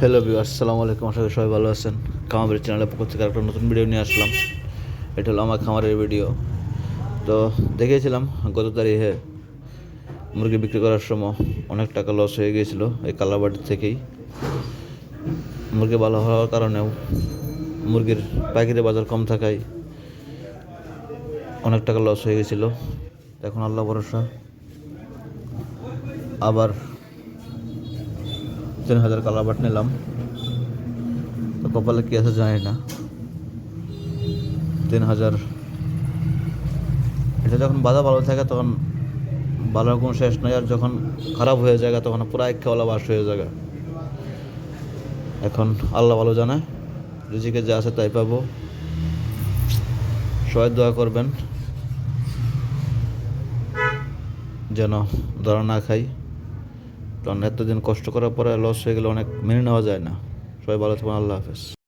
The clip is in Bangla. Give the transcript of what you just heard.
হ্যালো ভিউয়ার্স আসসালামু আলাইকুম, আশা করি সবাই ভালো আছেন। খামারের চ্যানেলের পক্ষ থেকে একটা নতুন ভিডিও নিয়ে আসলাম। এটা হলো আমার খামারের ভিডিও তো দেখেছিলাম গত তারিখে মুরগি বিক্রি করার সময় অনেক টাকা লস হয়ে গিয়েছিল এই কালাবাটির থেকেই। মুরগি ভালো হওয়ার কারণেও মুরগির পাইকারি বাজার কম থাকায় অনেক টাকা লস হয়ে গেছিল এখন আল্লাহ ভরসা, আবার তিন হাজার কালাবাট নিলাম। তো কপালে কি আছে জানি না। তিন হাজার। এটা যখন বাধা ভালো থাকে তখন ভালো কোনো শেষ নয় আর যখন খারাপ হয়ে যায় তখন পুরো খেওয়ালা বাস হয়ে যায়। এখন আল্লাহ ভালো জানে রিজিকে যা আছে তাই পাবো। সবাই দোয়া করবেন। যেন ধরা না খাই। কারণ এতদিন কষ্ট করার পরে লস হয়ে গেলে অনেক মেনে নেওয়া যায় না। সবাই ভালো থাকুন আল্লাহ হাফেজ।